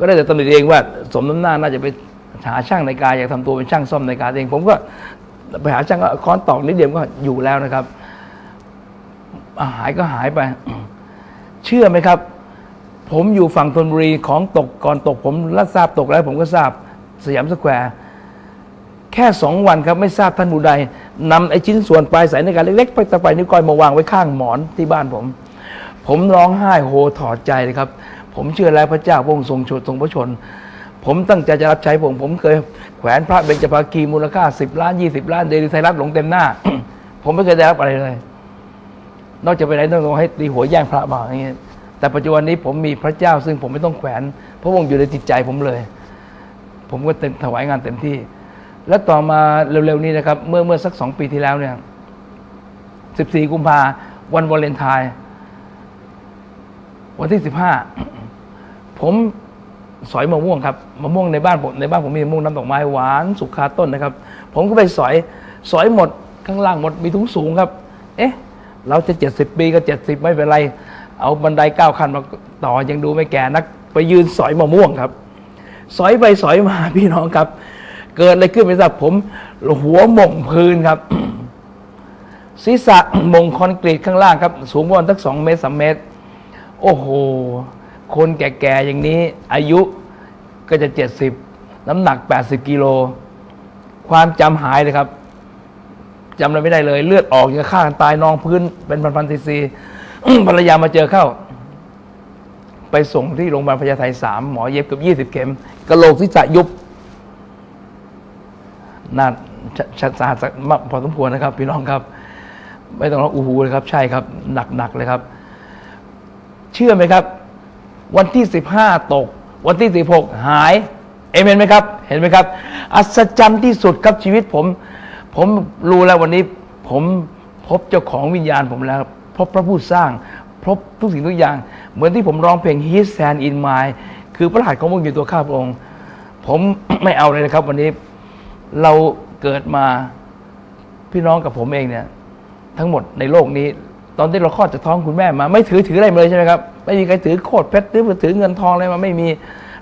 ก็ได้แต่ตำหนิเองว่า สมน้ำหน้าน่าจะไปหาช่างในกาอยากทำตัวเป็นช่างซ่อมในกาเอง ผมก็ไปหาช่างก็ค้อนตอกนิดเดียวก็อยู่แล้วนะครับหายก็หายไป เชื่อไหมครับ ผมอยู่ฝั่งธนบุรีของตกก่อนตก ผมรับทราบตกแล้ว ผมก็ทราบสยามสแควร์แค่สองวันครับไม่ทราบท่านผู้ใดนำไอ้ชิ้นส่วนปลายสายในการเล็กๆไปตะไปนิ้วก้อยมาวางไว้ข้างหมอนที่บ้านผม ผมร้องไห้โฮถอดใจเลยครับ ผมเชื่อแล้วพระเจ้าพระองค์ทรงชนทรงพระชน ผมตั้งใจจะรับใช้ผม ผมเคยแขวนพระเบญจภาคีมูลค่าสิบล้านยี่สิบล้านเดลิไทยรัฐหลงเต็มหน้า ผมไม่เคยได้รับอะไรเลย นอกจากไปไหนต้องให้ตีหัวแย่งพระมาอย่างเงี้ยแต่ปัจจุบันนี้ผมมีพระเจ้าซึ่งผมไม่ต้องแขวน พระองค์อยู่ในจิตใจผมเลย ผมก็เต็มถวายงานเต็มที่ และต่อมาเร็วๆนี้นะครับ เมื่อเมื่อสักสองปีที่แล้วเนี่ยสิบสี่กุมภาวันวาเลนไทน์วันที่สิบห้า ผมสอยมะม่วงครับมะม่วงในบ้านผมในบ้านผมมีมะม่วงน้ำดอกไม้หวานสุกคาต้นนะครับ ผมก็ไปสอยสอยหมดข้างล่างหมดมีถุงสูงครับ เอ๊ะ เราจะเจ็ดสิบปีก็เจ็ดสิบไม่เป็นไร เอาบันไดเก้าขั้นมาต่อยังดูไม่แก่นัก ไปยืนสอยมะม่วงครับ สอยไปสอยมาพี่น้องครับ เกิดอะไรขึ้นไม่ทราบผมหัวหม่งพื้นครับ ศีรษะมงคอนกรีตข้างล่างครับ สูงประมาณสักสองเมตรสามเมตร โอ้โห คนแก่ๆอย่างนี้ อายุก็จะเจ็ดสิบน้ำหนักแปดสิบกิโล ความจำหายเลยครับจำอะไรไม่ได้เลย เลือดออกอย่างฆ่ากันตายนองพื้น เป็นพันๆซีซีภรรยามาเจอเข้า ไปส่งที่โรงพยาบาลพญาไทสามหมอเย็บเกือบยี่สิบเข็มกระโหลกศีรษะยุบน่าชชสาหัสมากพอสมควรนะครับ พี่น้องครับ ไม่ต้องร้องอู้หูเลยครับ ใช่ครับ หนักๆเลยครับ เชื่อไหมครับ วันที่สิบห้าตก วันที่สิบหกหายเอเมนไหมครับ เห็นไหมครับ อัศจรรย์ที่สุดครับชีวิตผม ผมรู้แล้ววันนี้ ผมพบเจ้าของวิญญาณผมแล้ว พบพระผู้สร้าง พบทุกสิ่งทุกอย่าง เหมือนที่ผมร้องเพลง His Hand in My คือพระหัตถ์ของพระองค์อยู่ตัวข้าพระองค์ ผมไม่เอาเลยนะครับ วันนี้เราเกิดมาพี่น้องกับผมเองเนี่ย ทั้งหมดในโลกนี้ ตอนที่เราคลอดจากท้องคุณแม่มา ไม่ถือถืออะไรมาเลยใช่ไหมครับ ไม่มีใครถือโคตรเพชรหรือถือเงินทองอะไรมาไม่มี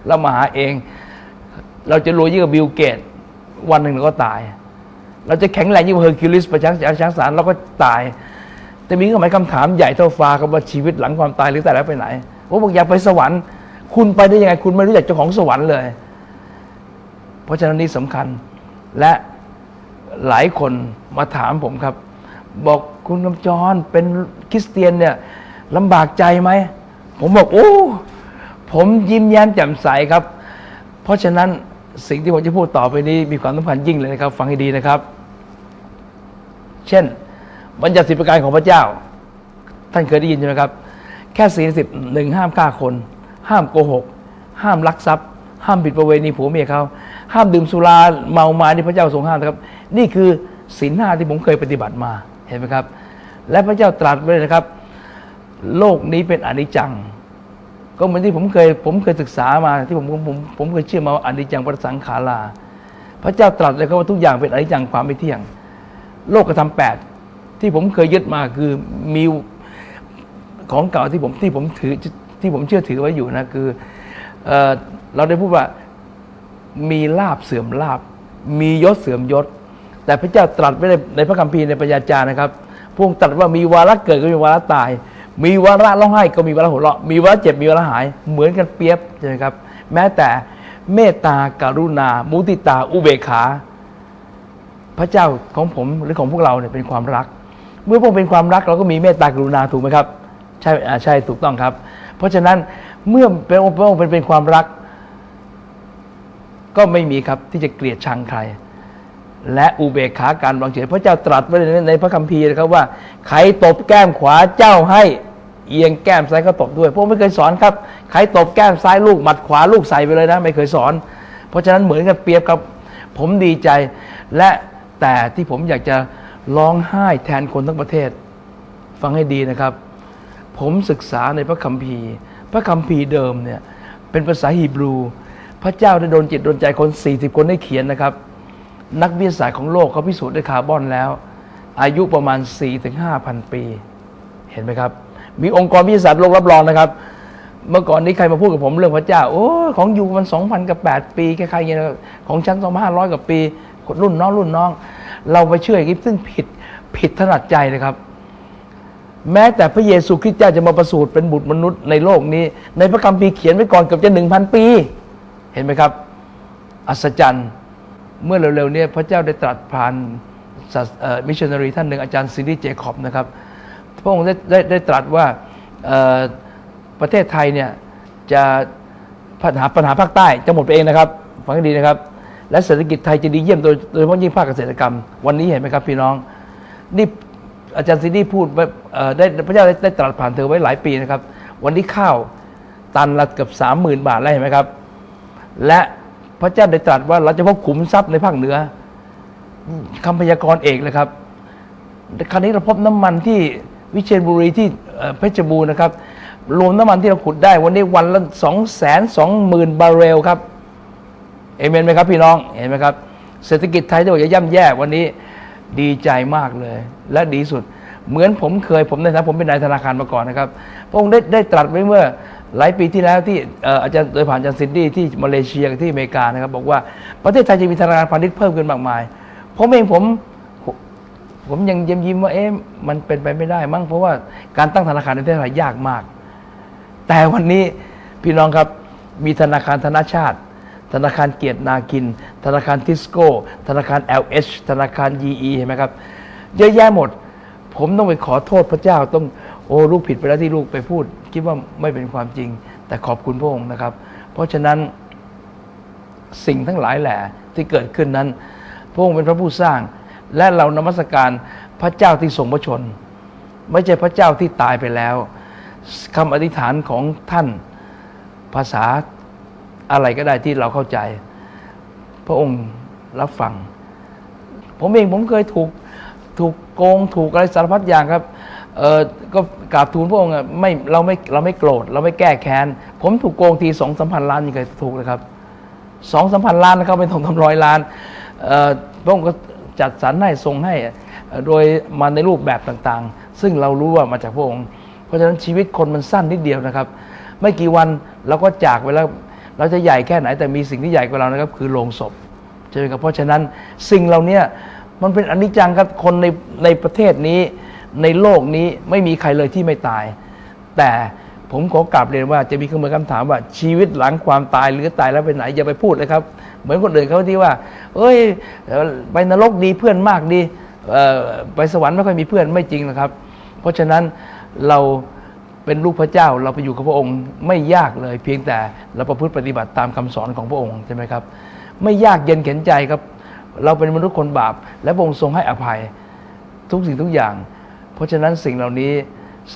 เรามาหาเอง เราจะรวยยิ่งกว่าบิลเกต วันหนึ่งเราก็ตาย เราจะแข็งแรงยิ่งกว่าเฮอร์คิวลิสประชังช้างสารเราก็ตาย แต่มีก็หมายคำถามใหญ่เท่าฟ้าครับว่าชีวิตหลังความตายหรือแต่แล้วไปไหนผมบอกอยากไปสวรรค์ คุณไปได้ยังไง คุณไม่รู้จักเจ้าของสวรรค์เลย เพราะฉะนั้นนี่สำคัญและหลายคนมาถามผมครับ บอก คุณกำจรเป็นคริสเตียนเนี่ยลำบากใจไหม ผมบอกโอ้ ผมยิ้มแย้มแจ่มใสครับ เพราะฉะนั้นสิ่งที่ผมจะพูดต่อไปนี้มีความสำคัญยิ่งเลยนะครับ ฟังให้ดีนะครับ เช่น บัญญัติสิบประการของพระเจ้า ท่านเคยได้ยินใช่ไหมครับ แค่สี่สิบหนึ่งห้ามฆ่าคน ห้ามโกหก ห้ามลักทรัพย์ ห้ามผิดประเวณีผัวเมียเขาห้ามดื่มสุราเมาไมานี่พระเจ้าทรงห้ามนะครับ นี่คือศีลห้าที่ผมเคยปฏิบัติมา เห็นไหมครับ และพระเจ้าตรัสไว้เลยนะครับ โลกนี้เป็นอนิจจัง ก็เหมือนที่ผมเคยผมเคยศึกษามาที่ผมผมผมผมเคยเชื่อมาว่าอนิจจังปรสังขาราพระเจ้าตรัสเลยครับว่าทุกอย่างเป็นอนิจจังความไม่เที่ยง โลกธรรมแปดที่ผมเคยยึดมาคือมีของเก่าที่ผมที่ผมถือที่ผมเชื่อถือไว้อยู่นะคือเออเราได้พูดว่ามีลาบเสื่อมลาบ มียศเสื่อมยศ แต่พระเจ้าตรัสไว้ในในพระคัมภีร์ในปัญญาจารย์นะครับพระองค์ตรัสว่ามีวาระเกิดก็มีวาระตาย มีวาระร้องไห้ก็มีวาระหัวเราะมีวาระเจ็บมีวาระหาย เหมือนกันเปรียบใช่ไหมครับ แม้แต่เมตตาการุณา มุติตา อุเบกขา พระเจ้าของผมหรือของพวกเราเนี่ยเป็นความรัก เมื่อพวกเป็นความรักเราก็มีเมตตากรุณาถูกไหมครับ ใช่ใช่ถูกต้องครับ เพราะฉะนั้นเมื่อเป็นองค์เป็นความรัก ก็ไม่มีครับที่จะเกลียดชังใคร และอุเบกขาการวางเฉยพระเจ้าตรัสไว้ในพระคัมภีร์นะครับว่าใครตบแก้มขวาเจ้าให้เอียงแก้มซ้ายก็ตบด้วยพวกไม่เคยสอนครับใครตบแก้มซ้ายลูกหมัดขวาลูกใส่ไปเลยนะ ไม่เคยสอน เพราะฉะนั้นเหมือนกันเปรียบกับผมดีใจ และแต่ที่ผมอยากจะร้องไห้แทนคนทั้งประเทศ ฟังให้ดีนะครับ ผมศึกษาในพระคัมภีร์ พระคัมภีร์เดิมเนี่ยเป็นภาษาฮีบรู พระเจ้าได้โดนจิตโดนใจคน 40 คนได้เขียนนะครับ นักวิทยาศาสตร์ของโลกเขาพิสูจน์ด้วยคาร์บอนแล้ว อายุประมาณ 4-5พันปี เห็นไหมครับ มีองค์กรวิทยาศาสตร์โลกรับรองนะครับ เมื่อก่อนนี้ใครมาพูดกับผมเรื่องพระเจ้า โอ้ของอยู่มันสองพันกับแปดปีคล้ายๆอย่างนี้ยของฉันสองพันห้าร้อยกว่าปีรุ่นน้องรุ่นน้อง เราไปเชื่ออย่างนี้ซึ่งผิดผิดถนัดใจเลยครับ แม้แต่พระเยซูคริสต์เจ้าจะมาประสูติเป็นบุตรมนุษย์ในโลกนี้ ในพระคัมภีร์เขียนไว้ก่อนเกือบจะหนึ่งพันปี เห็นไหมครับ อัศจรรย์ เมื่อเร็วๆนี้พระเจ้าได้ตรัสผ่านมิชชันนารีท่านหนึ่งอาจารย์ซินดี้เจคอบนะครับพระองค์ได้ได้ได้ตรัสว่าประเทศไทยเนี่ยจะปัญหาปัญหาภาคใต้จะหมดไปเองนะครับฟังให้ดีนะครับ และเศรษฐกิจไทยจะดีเยี่ยมโดยโดยเฉพาะยิ่งภาคเกษตรกรรม วันนี้เห็นไหมครับพี่น้อง นี่อาจารย์ซินดี้พูดไว้เอ่อได้พระเจ้าได้ได้ตรัสผ่านเธอไว้หลายปีนะครับ วันนี้ข้าวตันละเกือบสามหมื่นบาทแล้วเห็นไหมครับ และ พระเจ้าได้ตรัสว่าเราจะพบขุมทรัพย์ในภาคเหนือคำพยากรณ์เอกเลยครับ คราวนี้เราพบน้ำมันที่วิเชียรบุรีที่เอ่อเพชรบูรณ์นะครับ รวมน้ำมันที่เราขุดได้วันนี้วันละสองแสนสองหมื่นบาร์เรลครับเอเมนไหมครับพี่น้องเห็นไหมครับ เศรษฐกิจไทยที่บอกจะย่ำแย่วันนี้ดีใจมากเลย และดีสุด เหมือนผมเคยผมในฐานะผมเป็นนายธนาคารมาก่อนนะครับ พระองค์ได้ได้ตรัสไว้เมื่อ หลายปีที่แล้วที่อาจารย์โดยผ่านอาจารย์ซินดี้ที่มาเลเซียที่อเมริกานะครับ บอกว่าประเทศไทยจะมีธนาคารพาณิชย์เพิ่มขึ้นมากมายผมเองผมผมยังยิ้มยิ้มว่าเอ๊ะมันเป็นไปไม่ได้ มั้งเพราะว่าการตั้งธนาคารในประเทศไทยยากมาก แต่วันนี้พี่น้องครับมีธนาคารธนาชาติ ธนาคารเกียรตินากิน ธนาคารทิสโก้ ธนาคาร LH ธนาคาร GE เห็นไหมครับ เยอะแยะหมด ผมต้องไปขอโทษพระเจ้าต้อง โอ้ลูกผิดไปแล้วที่ลูกไปพูด คิดว่าไม่เป็นความจริง แต่ขอบคุณพระองค์นะครับ เพราะฉะนั้นสิ่งทั้งหลายแหละที่เกิดขึ้นนั้น พระองค์เป็นพระผู้สร้าง และเรานมัสการพระเจ้าที่ทรงพระชน ไม่ใช่พระเจ้าที่ตายไปแล้วคำอธิษฐานของท่านภาษาอะไรก็ได้ที่เราเข้าใจ พระองค์รับฟัง ผมเองผมเคยถูกถูกโกงถูกอะไรสารพัดอย่างครับ เออก็กราบทูลพระองค์ไม่เราไม่เราไม่โกรธเราไม่แก้แค้น ผมถูกโกงทีสองสามพันล้านยังเคยถูกเลยครับสองสามพันล้านนะครับเป็นทองคำร้อยล้านพระองค์ก็จัดสรรให้ทรงให้โดยมาในรูปแบบต่างๆ ซึ่งเรารู้ว่ามาจากพระองค์ เพราะฉะนั้นชีวิตคนมันสั้นนิดเดียวนะครับ ไม่กี่วันเราก็จากไปแล้วเราจะใหญ่แค่ไหนแต่มีสิ่งที่ใหญ่กว่าเรานะครับ คือโลงศพใช่ไหมครับเพราะฉะนั้นสิ่งเหล่านี้มันเป็นอนิจจังครับคนในในประเทศนี้ ในโลกนี้ไม่มีใครเลยที่ไม่ตาย แต่ผมขอกลับเรียนว่าจะมีคำคำถามว่าชีวิตหลังความตายหรือตายแล้วไปไหนอย่าไปพูดเลยครับ เหมือนคนอื่นเขาที่ว่า เอ้ยไปนรกดีเพื่อนมากดีไปสวรรค์ไม่ค่อยมีเพื่อนไม่จริงนะครับ เพราะฉะนั้นเราเป็นลูกพระเจ้าเราไปอยู่กับพระองค์ไม่ยากเลย เพียงแต่เราประพฤติปฏิบัติตามคำสอนของพระองค์ใช่ไหมครับ ไม่ยากเย็นเข็นใจครับ เราเป็นมนุษย์คนบาป และพระองค์ทรงให้อภัยทุกสิ่งทุกอย่าง เพราะฉะนั้นสิ่งเหล่านี้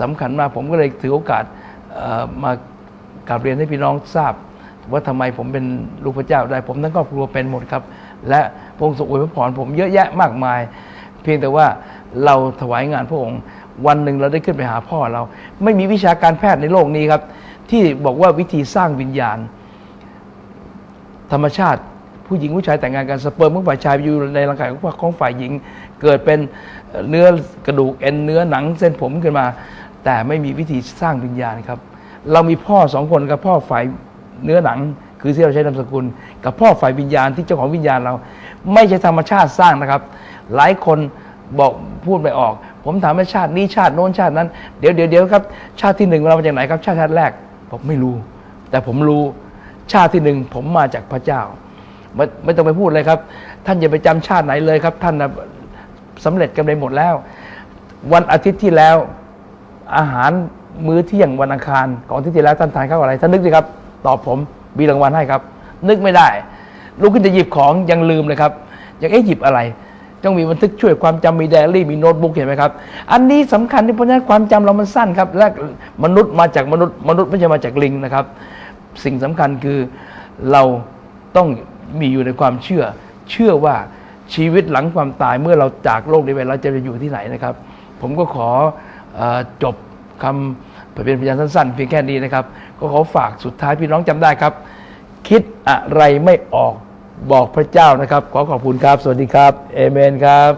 สำคัญมากผมก็เลยถือโอกาสมากราบเรียนให้พี่น้องทราบ ว่าทำไมผมเป็นลูกพระเจ้าได้ ผมทั้งครอบครัวเป็นหมดครับ และพระองค์ทรงอวยพระพรผมเยอะแยะมากมาย เพียงแต่ว่าเราถวายงานพระองค์ วันหนึ่งเราได้ขึ้นไปหาพ่อเรา ไม่มีวิชาการแพทย์ในโลกนี้ครับ ที่บอกว่าวิธีสร้างวิญญาณ ธรรมชาติ ผู้หญิงผู้ชายแต่งงานกันสเปิร์มของฝ่ายชายอยู่ในร่างกายของฝ่ายหญิง เกิดเป็นเนื้อกระดูกเอ็นเนื้อหนังเส้นผมขึ้นมา แต่ไม่มีวิธีสร้างวิญญาณครับ เรามีพ่อสองคนกับพ่อฝ่ายเนื้อหนังคือที่เราใช้นามสกุล กับพ่อฝ่ายวิญญาณที่เจ้าของวิญญาณเรา ไม่ใช่ธรรมชาติสร้างนะครับ หลายคนบอกพูดไม่ออก ผมถามว่าชาตินี้ชาติโน้นชาตินั้นเดี๋ยวเดี๋ยวเดี๋ยวครับ ชาติที่หนึ่งเรามาจากไหนครับ ชาติชาติแรกผมไม่รู้ แต่ผมรู้ชาติที่หนึ่งผมมาจากพระเจ้า ไม่ไม่ต้องไปพูดเลยครับ ท่านอย่าไปจำชาติไหนเลยครับ ท่านนะสำเร็จกันไปหมดแล้ว วันอาทิตย์ที่แล้ว อาหารมื้อเที่ยงวันอังคารของอาทิตย์ที่แล้วท่านทานข้าวอะไรท่านนึกสิครับ ตอบผมมีรางวัลให้ครับ นึกไม่ได้ลุกขึ้นจะหยิบของยังลืมเลยครับยังเอ๊ะหยิบอะไรต้องมีบันทึกช่วยความจำมีไดอารี่มีโน้ตบุ๊กเห็นไหมครับ อันนี้สำคัญที่เพราะฉะนั้นความจำเรามันสั้นครับ และมนุษย์มาจากมนุษย์มนุษย์ไม่ใช่มาจากลิงนะครับ สิ่งสำคัญคือเราต้อง มีอยู่ในความเชื่อ เชื่อว่าชีวิตหลังความตายเมื่อเราจากโลกนี้ไปเราจะไปอยู่ที่ไหนนะครับ ผมก็ขอออจบคำเป็นพยานสั้นๆ เพียงแค่นี้นะครับ ก็ขอฝากสุดท้ายพี่น้องจำได้ครับ คิดอะไรไม่ออกบอกพระเจ้านะครับ ขอขอบคุณครับ สวัสดีครับเอเมนครับ